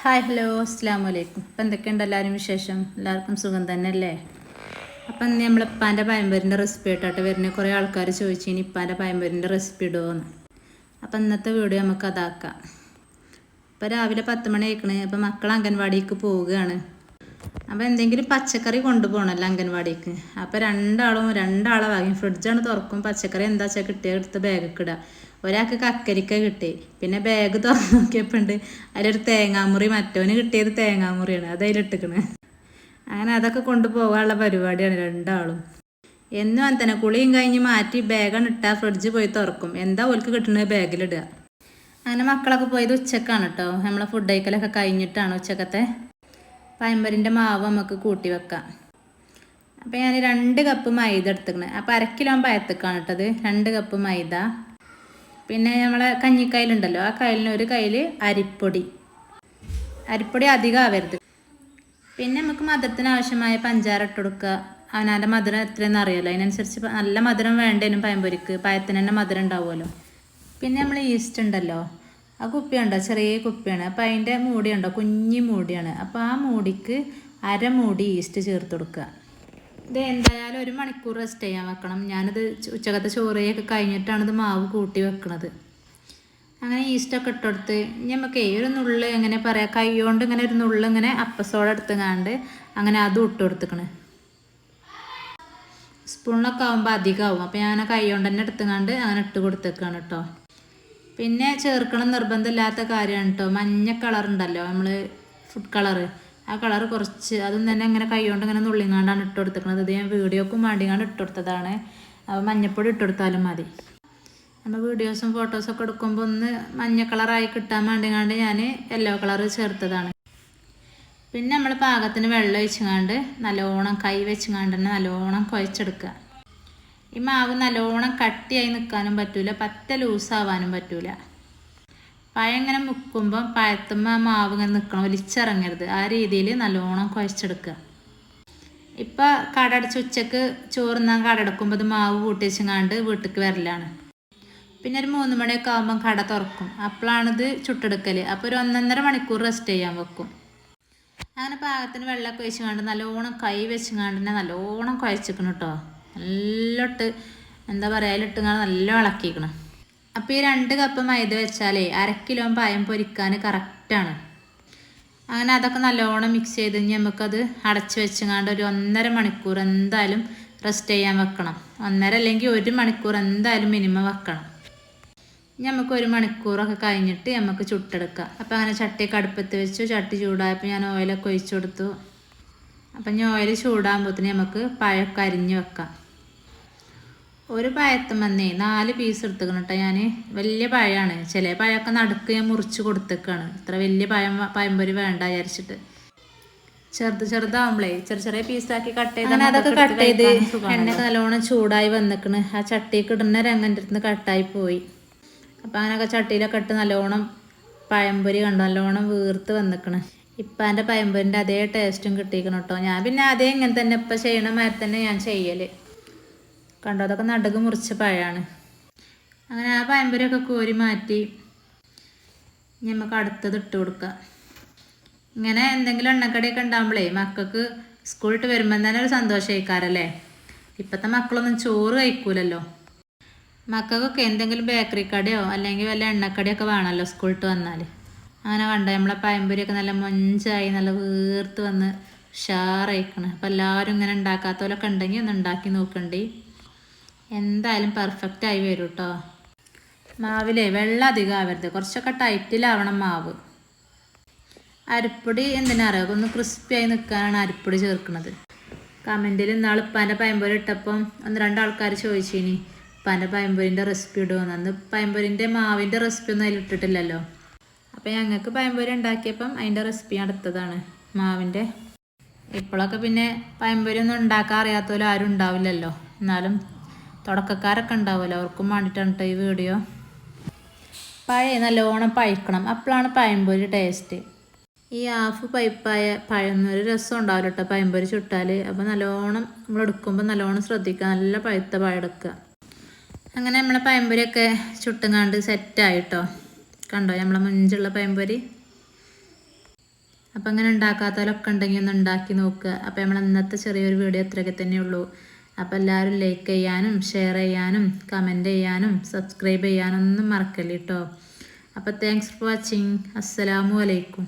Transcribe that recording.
Hi hello അസ്സാം വലൈക്കും അപ്പം എന്തൊക്കെയുണ്ട് എല്ലാവരും വിശേഷം? എല്ലാവർക്കും സുഖം തന്നെ അല്ലേ അപ്പം നമ്മൾ ഇപ്പാന്റെ പയമ്പരിന്റെ റെസിപ്പി ആയിട്ടായിട്ട് വരുന്ന. കുറേ ആൾക്കാർ ചോദിച്ചു ഇനി ഇപ്പാന്റെ പയമ്പരിന്റെ റെസിപ്പി ഇടുമോന്ന് അപ്പം ഇന്നത്തെ വീഡിയോ നമുക്ക് അതാക്കാം. ഇപ്പം രാവിലെ പത്ത് മണി ആയിക്കണേ. അപ്പം മക്കൾ അംഗൻവാടിക്ക് പോവുകയാണ്. അപ്പോൾ എന്തെങ്കിലും പച്ചക്കറി കൊണ്ടുപോകണമല്ലോ അംഗൻവാടിക്ക്. അപ്പോൾ രണ്ടാളും രണ്ടാളെ വാങ്ങി. ഫ്രിഡ്ജാണ് തുറക്കും. പച്ചക്കറി എന്താ വെച്ചാൽ കിട്ടിയ എടുത്ത് ബാഗൊക്കെ ഇടുക ഒരാൾക്ക് കക്കരിക്ക കിട്ടി. പിന്നെ ബാഗ് തുറന്ന് നോക്കിയപ്പോൾ ഉണ്ട് അതിലൊരു തേങ്ങാമുറി മറ്റവന് കിട്ടിയത് തേങ്ങാമുറിയാണ്. അത് അതിലിട്ടിക്കണ്. അങ്ങനെ അതൊക്കെ കൊണ്ടുപോകാനുള്ള പരിപാടിയാണ് രണ്ടാളും. എന്നും അങ്ങനെ കുളിയും കഴിഞ്ഞ് മാറ്റി ബാഗാണ് ഇട്ടാൽ ഫ്രിഡ്ജ് പോയി തുറക്കും. എന്താ ഓൽക്ക് കിട്ടുന്നത് ബാഗിലിടുക അങ്ങനെ മക്കളൊക്കെ പോയത് ഉച്ചക്കാണ് കേട്ടോ നമ്മളെ ഫുഡ് കഴിക്കലൊക്കെ കഴിഞ്ഞിട്ടാണ് ഉച്ചക്കത്തെ. പയമ്പരിന്റെ മാവ് നമുക്ക് കൂട്ടി വെക്കാം. അപ്പോൾ ഞാൻ രണ്ട് കപ്പ് മൈദ എടുത്തിക്കണേ. അപ്പോൾ അര കിലോ കേട്ടത് ഇട്ടത് രണ്ട് കപ്പ് മൈദ. പിന്നെ നമ്മളെ കഞ്ഞിക്കയിലുണ്ടല്ലോ ആ കയ്യിലിന് ഒരു കയ്യിൽ അരിപ്പൊടി. അരിപ്പൊടി അധികം ആവരുത്. പിന്നെ നമുക്ക് മധുരത്തിന് ആവശ്യമായ പഞ്ചാര ഇട്ട് കൊടുക്കുക. അവനാന്റെ മധുരം എത്രയെന്ന് അറിയാലോ. അതിനനുസരിച്ച് നല്ല മധുരം വേണ്ടേനും പയമ്പൊരിക്ക് പയത്തിന് തന്നെ മധുരം ഉണ്ടാവുമല്ലോ. പിന്നെ നമ്മൾ ഈസ്റ്റ് ഉണ്ടല്ലോ. ആ കുപ്പിയുണ്ടോ ചെറിയ കുപ്പിയാണ്. അപ്പോൾ അതിന്റെ മൂടിയുണ്ടോ കുഞ്ഞി മൂടിയാണ്. അപ്പോൾ ആ മൂടിക്ക് അര മൂടി ഈസ്റ്റ് ചേർത്ത് കൊടുക്കുക. ഇത് എന്തായാലും ഒരു മണിക്കൂർ റെസ്റ്റ് ചെയ്യാൻ വെക്കണം. ഞാനിത് ഉച്ചകത്തെ ചോറയൊക്കെ കഴിഞ്ഞിട്ടാണ് ഇത് മാവ് കൂട്ടി വെക്കണത്. അങ്ങനെ ഈസ്റ്റൊക്കെ ഇട്ടെടുത്ത് നമുക്ക് ഒരു നുള്ള് എങ്ങനെ പറയാം കൈ കൊണ്ട് ഇങ്ങനെ ഒരു നുള്ള് ഇങ്ങനെ അപ്പസോടെ എടുത്തുങ്ങാണ്ട് അങ്ങനെ അതും ഇട്ട് കൊടുത്തുക്കണ്. സ്പൂണിലൊക്കെ ആകുമ്പോൾ അധികമാവും അപ്പോൾ ഞാൻ കൈ കൊണ്ട് തന്നെ എടുത്തുങ്ങാണ്ട് അങ്ങനെ ഇട്ട് കൊടുത്തേക്കാണ് കേട്ടോ പിന്നെ ചേർക്കണം നിർബന്ധമില്ലാത്ത കാര്യമാണ് കേട്ടോ മഞ്ഞ കളർ ഉണ്ടല്ലോ നമ്മൾ ഫുഡ് കളറ് ആ കളർ കുറച്ച് അതും തന്നെ ഇങ്ങനെ കൈ കൊണ്ട് ഇങ്ങനെ നുള്ളിങ്ങാണ്ടാണ് ഇട്ട് കൊടുത്തേക്കുന്നത് ഇത് ഞാൻ വീഡിയോക്കും വേണ്ടിങ്ങാണ്ട് ഇട്ട് കൊടുത്തതാണ്. അപ്പോൾ മഞ്ഞപ്പൊടി ഇട്ട് കൊടുത്താലും മതി. നമ്മൾ വീഡിയോസും ഫോട്ടോസും ഒക്കെ എടുക്കുമ്പോൾ ഒന്ന് മഞ്ഞ കളറായി കിട്ടാൻ വേണ്ടിങ്ങാണ്ട് ഞാൻ യെല്ലോ കളർ ചേർത്തതാണ്. പിന്നെ നമ്മൾ പാകത്തിന് വെള്ളം ഒഴിച്ചുങ്ങാണ്ട് നല്ലോണം കൈ വെച്ചുങ്ങാണ്ട് തന്നെ നല്ലോണം കുഴച്ചെടുക്കുക. ഈ മാവ് നല്ലോണം കട്ടിയായി നിൽക്കാനും പറ്റൂല പറ്റ ലൂസാവാനും പറ്റൂല. പഴം ഇങ്ങനെ മുക്കുമ്പോൾ പഴത്തുമ്മ മാവ് ഇങ്ങനെ നിൽക്കണം ഒലിച്ചിറങ്ങരുത് ആ രീതിയിൽ നല്ലോണം കുഴച്ചെടുക്കുക. ഇപ്പം കടടച്ച് ഉച്ചയ്ക്ക് ചോറുന്നാൻ കടടക്കുമ്പോൾ അത് മാവ് കൂട്ടി വെച്ചങ്ങാണ്ട് വീട്ടിലേക്ക് വരലാണ്. പിന്നെ ഒരു മൂന്ന് മണിയൊക്കെ ആകുമ്പം കട തുറക്കും. അപ്പോഴാണിത് ചുട്ടെടുക്കൽ അപ്പോൾ ഒരു ഒന്നൊന്നര മണിക്കൂർ റെസ്റ്റ് ചെയ്യാൻ വെക്കും. അങ്ങനെ പാകത്തിന് വെള്ളമൊക്കെ ഒഴിച്ചുകൊണ്ട് നല്ലോണം കൈ വെച്ചുകൊണ്ട് തന്നെ നല്ലോണം കുഴച്ചിക്കണം കേട്ടോ. നല്ലോട്ട് എന്താ പറയുക അതിലിട്ടുകൊണ്ട് നല്ല ഇളക്കിക്കണം അപ്പോൾ ഈ രണ്ട് കപ്പ് മൈദ വെച്ചാലേ അര കിലോ പായം പൊരിക്കാൻ കറക്റ്റാണ് അങ്ങനെ അതൊക്കെ നല്ലോണം മിക്സ് ചെയ്ത് കഴിഞ്ഞ് നമുക്കത് അടച്ച് വെച്ചങ്ങാണ്ട് ഒരു ഒന്നര മണിക്കൂർ എന്തായാലും റെസ്റ്റ് ചെയ്യാൻ വെക്കണം. ഒന്നര അല്ലെങ്കിൽ ഒരു മണിക്കൂർ എന്തായാലും മിനിമം വെക്കണം. ഇനി നമുക്ക് ഒരു മണിക്കൂറൊക്കെ കഴിഞ്ഞിട്ട് നമുക്ക് ചുട്ടെടുക്കാം. അപ്പം അങ്ങനെ ചട്ടിയൊക്കെ അടുപ്പത്ത് വെച്ചു. ചട്ടി ചൂടായപ്പോൾ ഞാൻ ഓയിലൊക്കെ ഒഴിച്ചു കൊടുത്തു. അപ്പം ഞാൻ ഓയിൽ ചൂടാകുമ്പോഴത്തേന് നമുക്ക് പഴമൊക്കെ അരിഞ്ഞ് വെക്കാം. ഒരു പഴത്തുമ്പന്നേ നാല് പീസ് എടുത്തേക്കണം കേട്ടോ ഞാൻ വലിയ പഴമാണ് ചില പഴമൊക്കെ നടുക്ക് ഞാൻ മുറിച്ച് കൊടുത്തേക്കാണ്. ഇത്ര വലിയ പഴം പഴംപൊരി വേണ്ട വിചാരിച്ചിട്ട്. ചെറുത് ചെറുതാവുമ്പളേ ചെറിയ ചെറിയ പീസാക്കി കട്ട് ചെയ്ത് അതൊക്കെ കട്ട് ചെയ്ത് എണ്ണയൊക്കെ നല്ലോണം ചൂടായി വന്നിക്കണ്. ആ ചട്ടിക്ക് ഇടുന്ന രംഗന്റെ അടുത്ത് കട്ടായി പോയി. അപ്പം അങ്ങനെയൊക്കെ ചട്ടിയിലൊക്കെ ഇട്ട് നല്ലോണം പഴംപൊരി കണ്ടു. നല്ലോണം വീർത്ത് വന്നിക്കണ്. ഇപ്പം എന്റെ പഴംപൊരിന്റെ അതേ ടേസ്റ്റും കിട്ടിയിരിക്കണം കേട്ടോ ഞാൻ പിന്നെ അതേ ഇങ്ങനെ തന്നെ ഇപ്പം ചെയ്യണ മാതിരി തന്നെ ഞാൻ ചെയ്യൽ കണ്ടോ? അതൊക്കെ നടുക്ക് മുറിച്ച പഴമാണ് അങ്ങനെ ആ പയമ്പരൊക്കെ കോരി മാറ്റി നമുക്ക് അടുത്തത് ഇട്ട് കൊടുക്കാം. ഇങ്ങനെ എന്തെങ്കിലും എണ്ണക്കടിയൊക്കെ ഉണ്ടാകുമ്പോഴേ മക്കൾക്ക് സ്കൂളിട്ട് വരുമ്പോൾ തന്നെ ഒരു സന്തോഷമായിക്കാരല്ലേ ഇപ്പോഴത്തെ മക്കളൊന്നും ചോറ് കഴിക്കൂലല്ലോ. മക്കൾക്കൊക്കെ എന്തെങ്കിലും ബേക്കറി കടയോ അല്ലെങ്കിൽ വല്ല എണ്ണക്കടിയൊക്കെ വേണമല്ലോ സ്കൂളിട്ട് വന്നാൽ. അങ്ങനെ വേണ്ട നമ്മളെ പയമ്പൊരിയൊക്കെ നല്ല മൊഞ്ചായി നല്ല വീർത്ത് വന്ന് ഉഷാറായിക്കണ്. അപ്പോൾ എല്ലാവരും ഇങ്ങനെ ഉണ്ടാക്കാത്തവരൊക്കെ ഉണ്ടെങ്കിൽ ഒന്ന് ഉണ്ടാക്കി നോക്കണ്ടി. എന്തായാലും പെർഫെക്റ്റ് ആയി വരും കേട്ടോ മാവിലേ വെള്ളം അധികം ആവരുത്. കുറച്ചൊക്കെ ടൈറ്റിലാവണം മാവ്. അരിപ്പൊടി എന്തിനാ ഒന്ന് ക്രിസ്പിയായി നിൽക്കാനാണ് അരിപ്പൊടി ചേർക്കുന്നത്. കമന്റിൽ ഇന്നാൾ ഉപ്പാന്റെ പയമ്പൊരി ഇട്ടപ്പം ഒന്ന് രണ്ടാൾക്കാർ ചോദിച്ചിനി ഉപ്പാന്റെ പയമ്പൊരിന്റെ റെസിപ്പി ഇടുമെന്ന് അന്ന് പയമ്പൊരിന്റെ മാവിന്റെ റെസിപ്പി ഒന്നും അതിൽ ഇട്ടിട്ടില്ലല്ലോ. അപ്പോൾ ഞങ്ങൾക്ക് പയമ്പൊരി ഉണ്ടാക്കിയപ്പം അതിന്റെ റെസിപ്പി അടുത്തതാണ് മാവിന്റെ ഇപ്പോഴൊക്കെ പിന്നെ പയമ്പൊരി ഒന്നും ഉണ്ടാക്കാൻ അറിയാത്തവരും ആരും ഉണ്ടാവില്ലല്ലോ. എന്നാലും തുടക്കക്കാരൊക്കെ ഉണ്ടാവുമല്ലോ അവർക്കും വേണ്ടിയിട്ടാണ് കേട്ടോ ഈ വീഡിയോ. പഴയ നല്ലോണം പഴിക്കണം. അപ്പോഴാണ് പഴംപൊരി ടേസ്റ്റ് ഈ ഹാഫ് പൈപ്പായ പഴന്നൊരു രസം ഉണ്ടാവില്ല കേട്ടോ പഴംപൊരി ചുട്ടാൽ അപ്പോൾ നല്ലോണം നമ്മൾ എടുക്കുമ്പോൾ നല്ലോണം ശ്രദ്ധിക്കുക. നല്ല പഴുത്ത പഴം എടുക്കുക. അങ്ങനെ നമ്മളെ പഴംപൊരിയൊക്കെ ചുട്ടുങ്ങാണ്ട് സെറ്റായിട്ടോ കണ്ടോ? നമ്മളെ മുഞ്ചുള്ള പഴംപൊരി. അപ്പം അങ്ങനെ ഉണ്ടാക്കാത്തവരൊക്കെ ഉണ്ടെങ്കിൽ ഒന്ന് ഉണ്ടാക്കി നോക്കുക. അപ്പം നമ്മൾ ഇന്നത്തെ ചെറിയൊരു വീഡിയോ ഇത്രയൊക്കെ തന്നെയുള്ളൂ. അപ്പോൾ എല്ലാവരും ലൈക്ക് ചെയ്യാനും ഷെയർ ചെയ്യാനും കമന്റ് ചെയ്യാനും സബ്സ്ക്രൈബ് ചെയ്യാനൊന്നും മറക്കല്ലേ കേട്ടോ അപ്പോൾ താങ്ക്സ് ഫോർ വാച്ചിങ് അസ്സലാമു അലൈക്കും.